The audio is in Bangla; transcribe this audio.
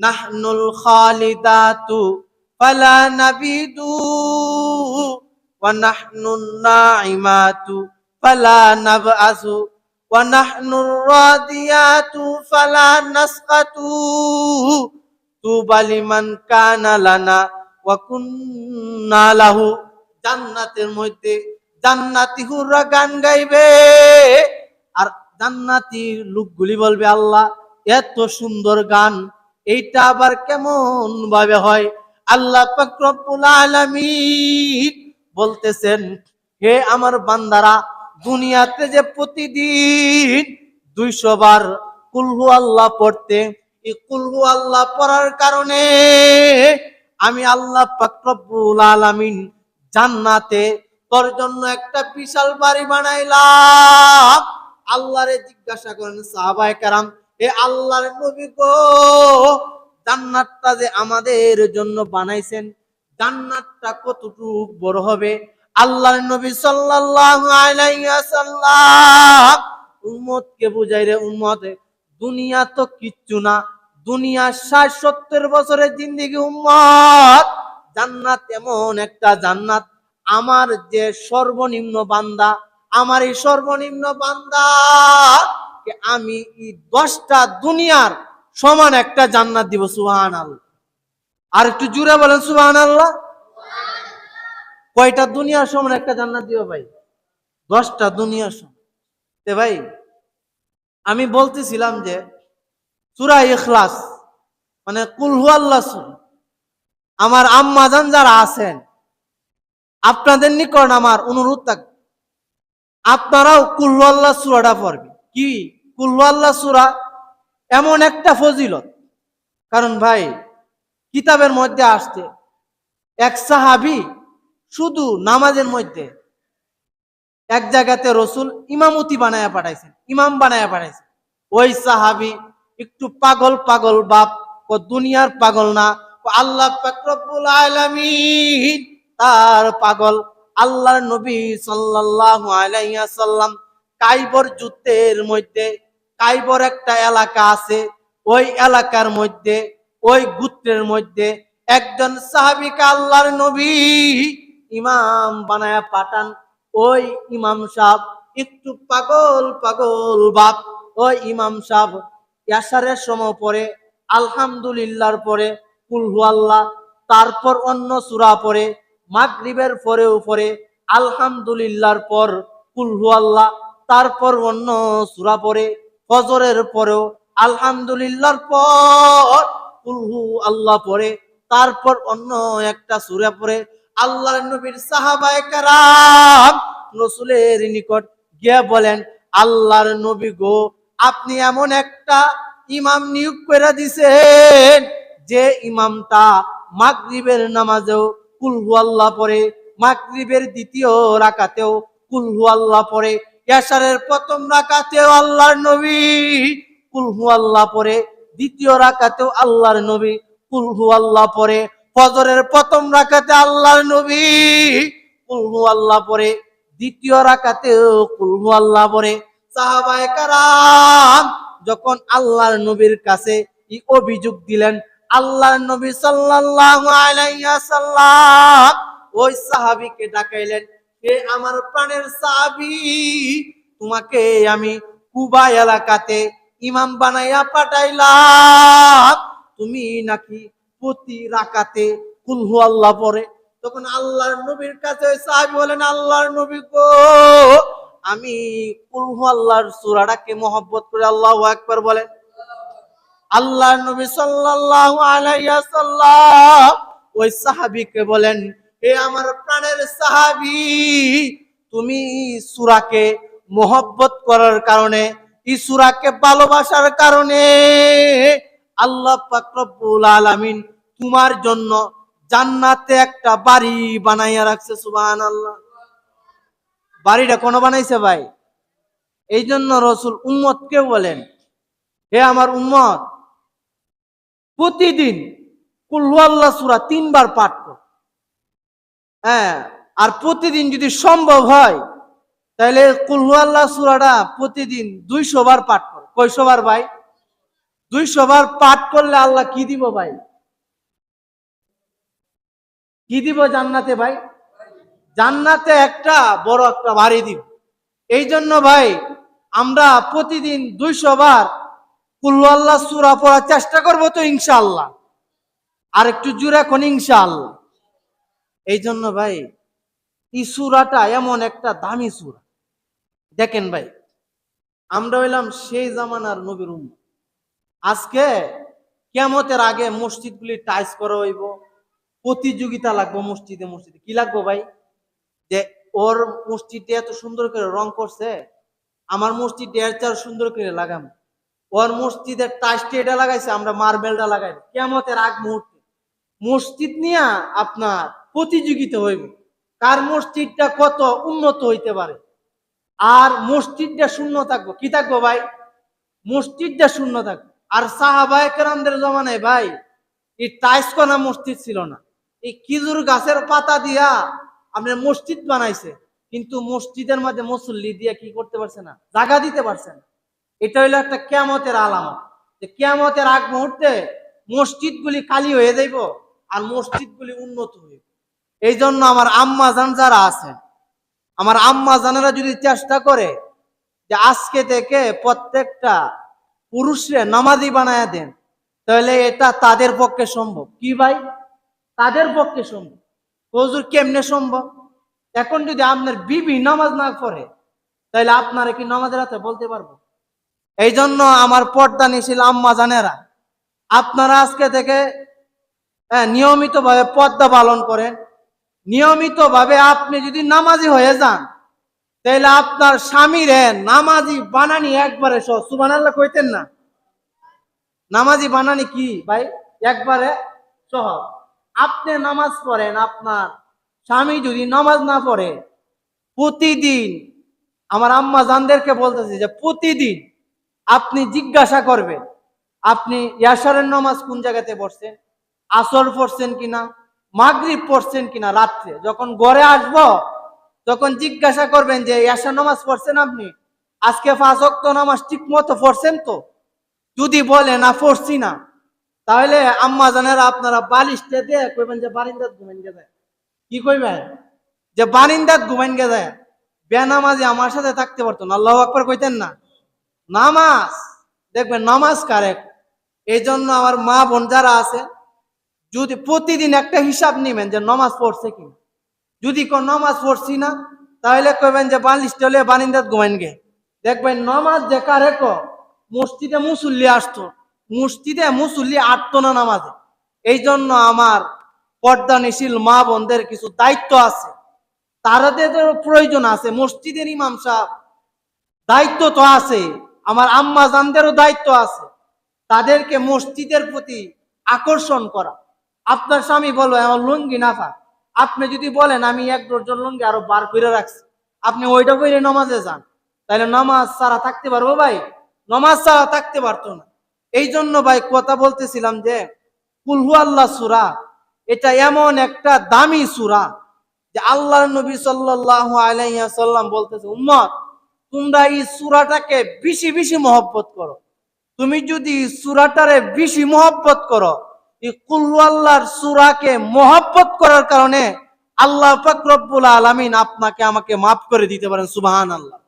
নাহনুল খালিদাতু ফালা নাবিদু ওয়া নাহনুন নাইমাতু ফালা নাবআসু ওয়া নাহনুর রাদিয়াতু ফালা নাসকাতু। তুবা লিমান কানা লানা ওয়া কুন্না জান্নাতের মধ্যে জান্নাতি হুররা গান গাইবে। আর জান্নাতি লোকগুলি বলবে, আল্লাহ, এত সুন্দর গান এইটা আবার কেমন ভাবে হয়? আল্লাহ পাক রব্বুল আলামিন বলতেছেন, হে আমার বান্দারা, দুনিয়াতে যে প্রতিদিন দুইশো বার কুলহু আল্লাহ পড়তে, এই কুলহু আল্লাহ পড়ার কারণে আমি আল্লাহ পাক রব্বুল আলামিন জান্নাতে তোর জন্য একটা বিশাল বাড়ি বানাইলাম। আল্লাহরে জিজ্ঞাসা করেন সাহাবায়ে কারাম এ আল্লাহর নবী গো, জান্নাতটা যে আমাদের জন্য বানাইছেন, জান্নাতটা কতটুকু বড় হবে? আল্লাহর নবী সাল্লাল্লাহু আলাইহি ওয়াসাল্লাম উম্মতকে বুঝাই রে, উম্মত, দুনিয়া তো কিচ্ছু না, দুনিয়া ষাট সত্তর বছরের জিন্দিগি উম্মত, জান্নাত এমন একটা জান্নাত। আমার যে সর্বনিম্ন বান্দা, আমার এই সর্বনিম্ন বান্দা আমি এই দশটা দুনিয়ার সমান একটা জান্নাত দিব সুহান আল্লাহ আর একটু জুড়ে বলেন সুহান আল্লাহ কয়টা দুনিয়ার সমান একটা জান্নাত দিব ভাই? দশটা দুনিয়ার সমান। ভাই, আমি বলতেছিলাম যে সুরা ইখলাস মানে কুলহু আল্লাহ আমার আম্মাজান যারা আছেন, আপনাদের নিকট আমার অনুরোধ থাকবে। আপনারাও কুল্লু আল্লাহ সুরাটা পড়বে কি? কুল্লু আল্লাহ সুরা? এমন একটা ফজিলত। কারণ ভাই, কিতাবের মধ্যে আসছে, এক সাহাবি শুধু নামাজের মধ্যে এক জায়গাতে রসুল ইমামতি বানায়া পাঠাইছেন, ইমাম বানায়া পাঠাইছেন। ওই সাহাবি একটু পাগল পাগল বাপ, ও দুনিয়ার পাগল না আল্লাহ তার পাগল আল্লাহর নবী সাল্লাল্লাহু আলাইহি সাল্লাম কাইবর যুদ্ধের মধ্যে, কাইবর একটা এলাকা আছে, ওই এলাকার মধ্যে, ওই গুত্রের মধ্যে একজন সাহাবিকে আল্লাহর নবী ইমাম বানায়া পাঠান। ওই ইমাম সাহেব একটু পাগল পাগল বাপ। ওই ইমাম সাহেব ইয়াসারের পরে, আলহামদুলিল্লাহর পরে কুলহু আল্লাহ, তারপর অন্য সুরা পরে, মাগরিবের পরেও পরে, আলহামদুলিল্লাহর পর কুলহু আল্লাহ তারপর অন্য সূরা পরে ফজরের পরেও আলহামদুলিল্লাহর পর কুলহু আল্লাহ পরে তারপর অন্য একটা সূরা পরে আল্লাহর নবীর সাহাবায়ে কারাম রসুলের নিকট গিয়ে বলেন, আল্লাহর নবী গো, আপনি এমন একটা ইমাম নিয়োগ করে দিছেন, যে ইমামটা মাগরিবের নামাজেও কুলহু আল্লাহ পড়ে, মাগরিবের দ্বিতীয় রাকাতেও কুলহু আল্লাহ পড়ে ইয়াসারের প্রথম রাকাতেও আল্লাহর নবী কুলহু আল্লাহ পড়ে দ্বিতীয় রাকাতেও আল্লাহর নবী কুলহু আল্লাহ পড়ে ফজরের প্রথম রাকাতে আল্লাহর নবী কুলহু আল্লাহ পরে, দ্বিতীয় রাকাতেও কুলহু আল্লাহ পড়ে সাহাবায়ে কারাম যখন আল্লাহর নবীর কাছে অভিযোগ দিলেন, আল্লাহর নবী সাল্লাল্লাহু আলাইহি ওয়াসাল্লাম, ওই সাহাবীকে ডাকাইলেন। হে আমার প্রাণের সাহাবী, তোমাকে আমি কুবা এলাকাতে ইমাম বানাইয়া পাঠাইলাম। তুমি নাকি প্রতি রাকাতে কুলহু আল্লাহ পড়ে। তখন আল্লাহর নবীর কাছে সাহাবী বলেন, আল্লাহর নবী গো, আমি কুলহু আল্লাহর সূরাটাকে মহব্বত করে আল্লাহ একবার বলেন আল্লাহর নবী সাল্লাল্লাহু আলাইহি ওয়াসাল্লাম ওই সাহাবীকে বলেন হে আমার প্রাণের সাহাবী, তুমি সূরাকে মোহব্বত করার কারণে, এই সূরাকে ভালোবাসার কারণে আল্লাহ পাক আলামিন তোমার জন্য জান্নাতে একটা বাড়ি বানাইয়া রাখছে বাড়িটা কোন বানাইছে ভাই? এই জন্য রসুল উম্মতকে বলেন, হে আমার উম্মত, প্রতিদিন কুল্লু আল্লাহ সুরা তিনবার পাঠ কর। হ্যাঁ আর প্রতিদিন যদি সম্ভব হয়, তাহলে কুল্লু আল্লাহ সুরাটা প্রতিদিন দুইশো বার পাঠ কর। কয়শো বার ভাই? দুইশো বার পাঠ করলে আল্লাহ কি দিব ভাই? কি দিব জান্নাতে ভাই? জান্নাতে একটা বড় একটা বাড়ি দিব। এই জন্য ভাই, আমরা প্রতিদিন দুইশো বার কুল্লু আল্লাহ সুরা পড়ার চেষ্টা করব তো ইনশাল্লাহ আর একটু জুড়ে এখন ইনশাআল্লাহ। এই জন্য ভাই, এই সুরাটা এমন একটা দামি সুরা। দেখেন ভাই, আমরা হইলাম সেই জামানার নবীর উম্মত। আজকে কেমতের আগে মসজিদগুলি টাইস করা হইব, প্রতিযোগিতা লাগবো মসজিদে মসজিদে। কি লাগবো ভাই? যে ওর মসজিদে এত সুন্দর করে রং করছে, আমার মসজিদে এর চার সুন্দর করে লাগাম। ওর মসজিদের টাইসটি এটা লাগাইছে, আমরা মার্বেলটা লাগাই কেমতের আগ মুহূর্তে। মসজিদ নিয়ে আপনার প্রতিযোগিতা হইব। কার মসজিদটা কত উন্নত হইতে পারে? আর মসজিদটা শূন্য থাকব, কি থাকব ভাই? মসজিদটা শূন্য থাকব। আর সাহাবায় কেরামদের জমানায় ভাই, এই টাইস করা মসজিদ ছিল না। এই খেজুর গাছের পাতা দিয়া আপনার মসজিদ বানাইছে। কিন্তু মসজিদের মধ্যে মুসল্লি দিয়ে কি করতে পারছে না? জাগা দিতে পারছে না। এটা হইল একটা কেয়ামতের আলামত। যে কেয়ামতের আগ মুহূর্তে মসজিদগুলি খালি হয়ে যাইব আর মসজিদগুলি উন্নত হইব। এই জন্য আমার আম্মা জান যারা আছেন আমার আম্মা জানেরা যদি চেষ্টা করে যে আজকে থেকে প্রত্যেকটা পুরুষরে নামাজি বানায় দেন তাহলে এটা তাদের পক্ষে সম্ভব। কি ভাই? তাদের পক্ষে সম্ভব। হজুর কেমনে সম্ভব? এখন যদি আপনার বিবি নামাজ না করে তাহলে আপনারা কি নামাজের হাতে বলতে পারব? এই জন্য আমার পর্দা নিছিল আম্মা জানেরা। আপনারা আজকে থেকে হ্যাঁ, নিয়মিতভাবে পর্দা পালন করেন। নিয়মিতভাবে আপনি যদি নামাজি হয়ে যান, তাহলে আপনার স্বামীরে নামাজি বানানি একবারে সহ সুবান আল্লাহ কইতেন না। নামাজি বানানি কি ভাই? একবারে সহজ আপনি নামাজ পড়েন, আপনার স্বামী যদি নামাজ না পড়ে, প্রতিদিন, আমার আম্মা জানদেরকে বলতেছে যে প্রতিদিন আপনি জিজ্ঞাসা করবেন, আপনি ইয়াসারের নামাজ কোন জায়গাতে পড়ছেন, আসর পড়ছেন কিনা? মাগরিব পড়ছেন কিনা রাত্রে? যখন ঘরে আসব, তখন জিজ্ঞাসা করবেন যে ইয়াসার নামাজ পড়ছেন আপনি? আজকে ওয়াক্ত নামাজ ঠিক মতো পড়ছেন তো? যদি বলে, না, পড়ছি না। তাহলে আম্মা জানেরা আপনারা বালিশটা দিয়ে কইবেন যে, বারিন্দাত ঘুমেন গে কি কইবেন? যে, বারিন্দাত ঘুমেন গে যায়। বেনামাজি আমার সাথে থাকতে পারতো না। আল্লাহ আকবর কইতেন না। নামাজ? দেখবেন নামাজ কারেক্ট এই জন্য আমার মা বোন যারা আছে যদি প্রতিদিন একটা হিসাব নিবেন যে নমাজ পড়ছে কি যদি কোন নমাজ পড়ছি না, তাহলে কইবেন যে বালিশ টলে বানিন্দাত ঘুমাইন গে। দেখবেন নমাজ যে কারেক্ট মসজিদে মুসল্লি আসতো, মসজিদে মুসল্লি আটতো না নামাজে। এই জন্য আমার পর্দা নিশীল মা বোনদের কিছু দায়িত্ব আছে। তারাদেরও প্রয়োজন আছে, মসজিদের ইমাম সাহেব দায়িত্ব তো আছে, আমার আম্মা জানদেরও দায়িত্ব আছে। তাদেরকে মসজিদের প্রতি আকর্ষণ করা। আপনার স্বামী বলবে আমার লুঙ্গি না থাক। আপনি যদি বলেন, আমি এক ডজন লুঙ্গি আরও বার করে রাখছি। আপনি ওইটা করে নামাজে যান। তাহলে নামাজ ছাড়া থাকতে পারব ভাই? নামাজ ছাড়া থাকতে পারতো না। এই জন্য ভাই কথা বলতেছিলাম যে কুলহু আল্লাহ সুরা। এটা এমন একটা দামি সুরা যে আল্লাহ নবী সাল্লাহ আলাইসাল্লাম বলতেছে, উম্মত, তোমরা এই সুরাটাকে বেশি বেশি মহব্বত করো। তুমি যদি সুরাটারে বেশি মহব্বত করো আল্লাহর সুরাকে মহাব্বত করার কারণে আল্লাহ ফাকরবুল আলমিন আপনাকে আমাকে মাফ করে দিতে পারেন সুবাহান আল্লাহ